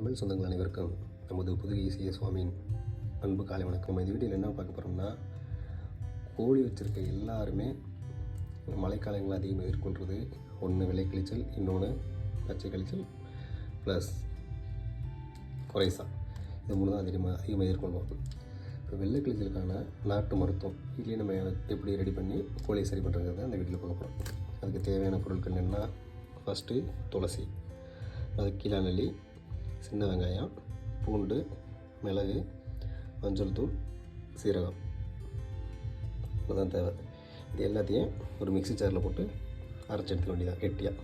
தமிழ் சொந்தங்கள் அனைவருக்கும் நமது புதுகை இசைய சுவாமியின் அன்பு காலை வணக்கம். இந்த வீடியோவில் என்ன பார்க்க போகிறோம்னா கோழி வச்சுருக்க எல்லாருமே மழைக்காலங்கள் அதிகமாக எதிர்கொள்வது ஒன்று வெள்ளை கிழிச்சல் இன்னொன்று பச்சை கழிச்சல் ப்ளஸ் குறைசா. இது மூணு தான் அதிகமாக அதிகமாக எதிர்கொள்வோம். இப்போ வெள்ளை கிழிச்சலுக்கான நாட்டு மருத்துவம் வீட்லேயே நம்ம எப்படி ரெடி பண்ணி கோழியை சரி பண்ணுறதை அந்த வீட்டில் பார்க்க போகிறோம் அதுக்கு தேவையான பொருட்கள் என்னென்னா ஃபஸ்ட்டு துளசி அது கீழாநெல்லி சின்ன வெங்காயம் பூண்டு மிளகு மஞ்சள் தூள் சீரகம். இதுதான் தேவை. இது எல்லாத்தையும் ஒரு மிக்ஸி ஜாரில் போட்டு அரைச்சி எடுத்துக்க வேண்டியதான் கெட்டியாக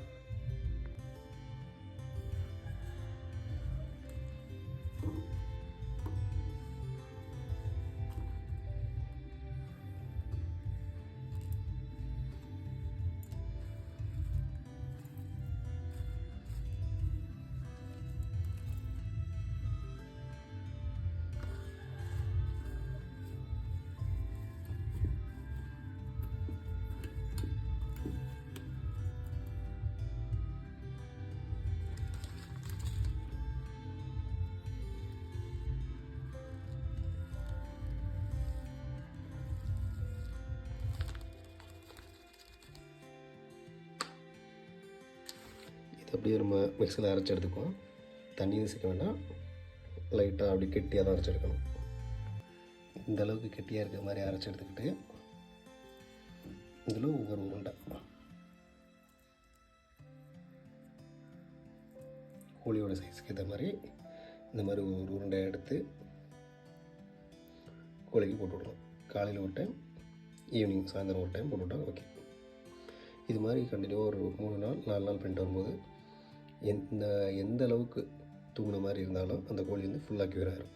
அப்படியே நம்ம மிக்ஸியில் அரைச்சி எடுத்துக்குவோம். தண்ணியும் சேர்க்க வேண்டாம். லைட்டாக அப்படி கெட்டியாக தான் அரைச்சி எடுக்கணும். இந்த அளவுக்கு கெட்டியாக இருக்கிற மாதிரி அரைச்சி எடுத்துக்கிட்டு இதில் ஒவ்வொரு உருண்டை. கோழியோட சைஸ்க்கு ஏற்ற மாதிரி இந்த மாதிரி ஒரு உருண்டை எடுத்து கோழிக்கு போட்டு விடணும். காலையில் ஒரு டைம் ஈவினிங் சாயந்தரம் ஒரு டைம் போட்டு விட்டா ஓகே இது மாதிரி கண்டினியூவாக ஒரு மூணு நாள் நாலு நாள் பண்ணிட்டு வரும்போது எந்த எந்த அளவுக்கு தூங்கின மாதிரி இருந்தாலும் அந்த கோழி வந்து ஃபுல்லாக்கி வராரு